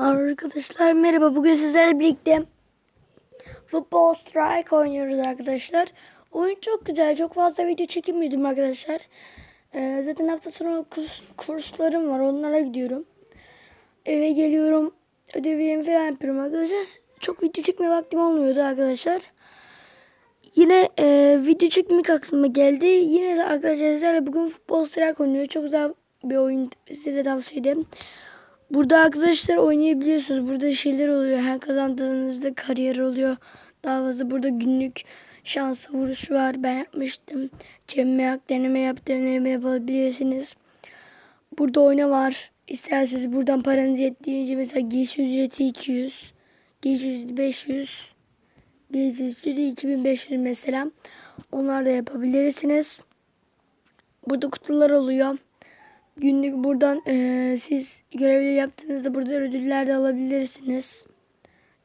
Arkadaşlar merhaba. Bugün sizlerle birlikte Football Strike oynuyoruz arkadaşlar. Oyun çok güzel. Çok fazla video çekemiyordum arkadaşlar. Ee, zaten hafta sonu kurs, kurslarım var. Onlara gidiyorum. Eve geliyorum. Ödevlerimi falan yapıyorum arkadaşlar. Çok video çekmeye vaktim olmuyordu arkadaşlar. Yine e, video çekmek aklıma geldi. Yine arkadaşlar bugün Football Strike oynuyoruz. Çok güzel bir oyun size de tavsiye ederim. Burada arkadaşlar oynayabiliyorsunuz. Burada şeyler oluyor. Her kazandığınızda kariyer oluyor. Daha fazla burada günlük şans vuruşu var. Ben yapmıştım. Cem Merak deneme yap deneme yapabilirsiniz. Burada oyna var. İsterseniz buradan paranız yettiğince mesela giysi ücreti 200. Giysi ücreti 500. Giysi ücreti 2500 mesela. Onlar da yapabilirsiniz. Burada kutular oluyor. Günlük buradan eee, siz görevleri yaptığınızda burada ödüller de alabilirsiniz.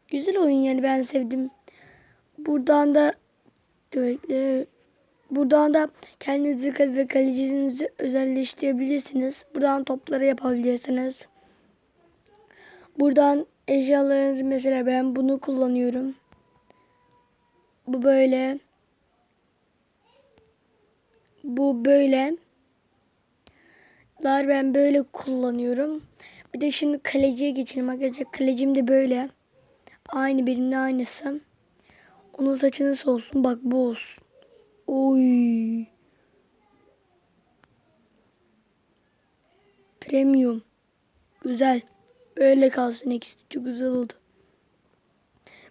Güzel oyun yani ben sevdim. Buradan da evet, buradan da kendinizi ve kalecinizi özelleştirebilirsiniz. Buradan topları yapabilirsiniz. Buradan eşyalarınızı mesela ben bunu kullanıyorum. Bu böyle. Bu böyle. Lar ben böyle kullanıyorum. Bir de şimdi kaleciye geçelim arkadaşlar. Kalecim de böyle. Aynı benimle aynısı. Onun saçı nasıl olsun? Bak bu olsun. Oy. Premium. Güzel. Öyle kalsın ikisi. Çok güzel oldu.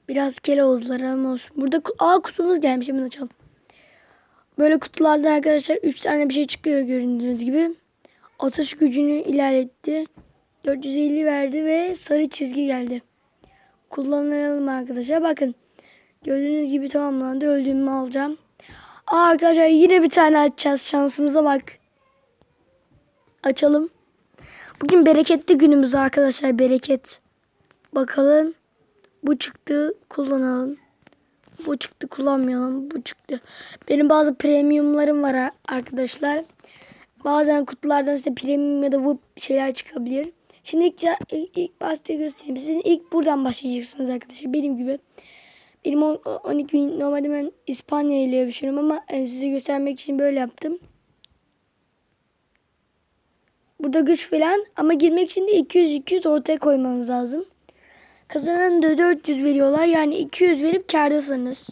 Biraz kele oldular ama olsun. Burada Aa kutumuz gelmiş. Hemen açalım. Böyle kutulardan arkadaşlar 3 tane bir şey çıkıyor gördüğünüz gibi. Atış gücünü ilerletti. 450 verdi ve sarı çizgi geldi. Kullanalım arkadaşlar. Bakın. Gördüğünüz gibi tamamlandı. Öldüğümü alacağım. Aa, arkadaşlar yine bir tane açacağız. Şansımıza bak. Açalım. Bugün bereketli günümüz arkadaşlar. Bereket. Bakalım. Bu çıktı. Kullanalım. Bu çıktı. Kullanmayalım. Bu çıktı. Benim bazı premiumlarım var arkadaşlar. Bazen kutulardan size premium ya da WUP şeyler çıkabilir. Şimdi ilk, ilk, ilk başta göstereyim. Sizin ilk buradan başlayacaksınız arkadaşlar. Benim gibi. Benim on- 12 bin normalde ben İspanya ile yaşıyorum ama e, size göstermek için böyle yaptım. Burada güç falan ama girmek için de 200-200 ortaya koymanız lazım. Kazanan da 400 veriyorlar. Yani 200 verip kârdasınız.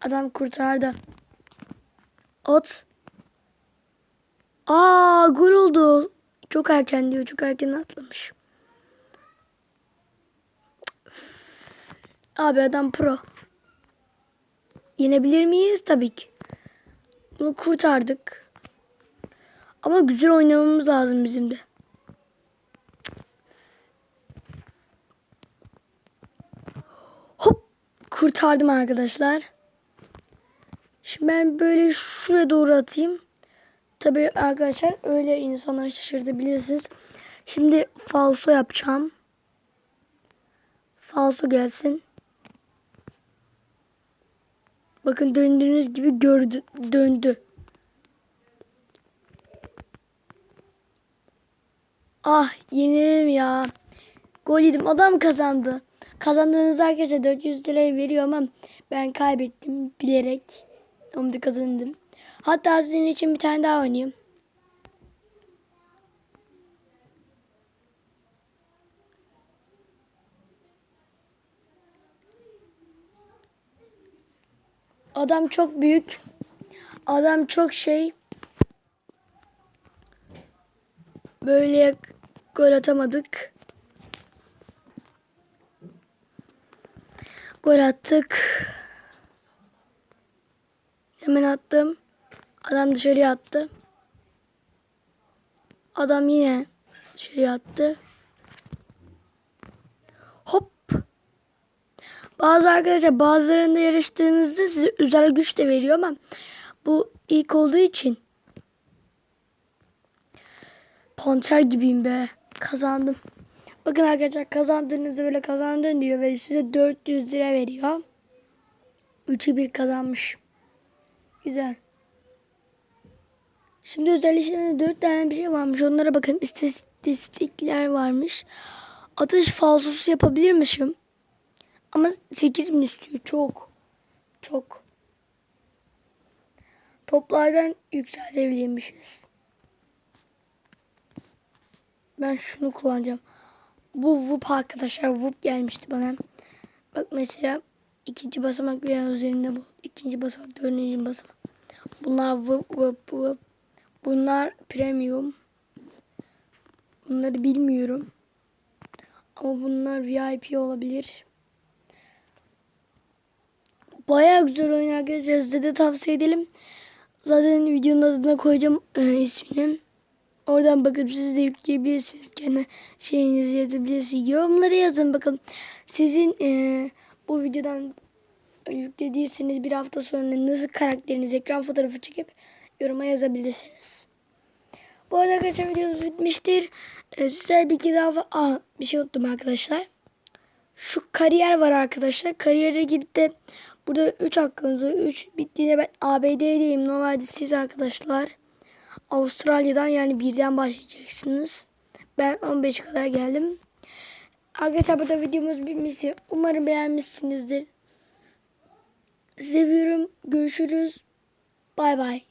Adam kurtardı. At. Aa gol oldu. Çok erken diyor. Çok erken atlamış. Abi adam pro. Yenebilir miyiz? Tabii ki. Bunu kurtardık. Ama güzel oynamamız lazım bizim de. Hop. Kurtardım arkadaşlar. Şimdi ben böyle şuraya doğru atayım. Tabii arkadaşlar öyle insanlar şaşırtabilirsiniz. Şimdi falso yapacağım. Falso gelsin. Bakın döndüğünüz gibi gördü, döndü. Ah yenildim ya. Gol yedim. Adam kazandı. Kazandığınız arkadaşlar 400 lirayı veriyor ama ben kaybettim bilerek. Onu kazandım. Hatta sizin için bir tane daha oynayayım. Adam çok büyük. Adam çok şey. Böyle gol atamadık. Gol attık. Hemen attım. Adam dışarıya attı. Adam yine dışarıya attı. Hop. Bazı arkadaşlar bazılarında yarıştığınızda size özel güç de veriyor ama bu ilk olduğu için panter gibiyim be. Kazandım. Bakın arkadaşlar kazandığınızda böyle kazandın diyor ve size 400 lira veriyor. 3'ü 1 kazanmış. Güzel. Şimdi özel işlemede 4 tane bir şey varmış. Onlara bakın. İstatistik istatistikler varmış. Atış falsosu yapabilirmişim. Ama 8000 istiyor. Çok. Çok. Toplardan yükseltebilirmişiz. Ben şunu kullanacağım. Bu Whoop arkadaşlar. Whoop gelmişti bana. Bak mesela ikinci basamak veya üzerinde bu. ikinci basamak, dördüncü basamak. Bunlar Whoop Whoop Whoop. Bunlar premium. Bunları bilmiyorum. Ama bunlar VIP olabilir. Bayağı güzel oyun arkadaşlar. Size de tavsiye edelim. Zaten videonun adına koyacağım e, ismini. Oradan bakıp siz de yükleyebilirsiniz. Kendi şeyinizi yazabilirsiniz. Yorumlara yazın bakalım. Sizin e, bu videodan yüklediyseniz bir hafta sonra nasıl karakteriniz ekran fotoğrafı çekip yoruma yazabilirsiniz. Bu arada arkadaşlar videomuz bitmiştir. Ee, sizler bir daha Aa, bir şey unuttum arkadaşlar. Şu kariyer var arkadaşlar. Kariyere gidip de burada 3 hakkınız var. 3 bittiğinde ben ABD'deyim. Normalde siz arkadaşlar Avustralya'dan yani birden başlayacaksınız. Ben 15 kadar geldim. Arkadaşlar burada videomuz bitmiştir. Umarım beğenmişsinizdir. Seviyorum. Görüşürüz. Bay bay.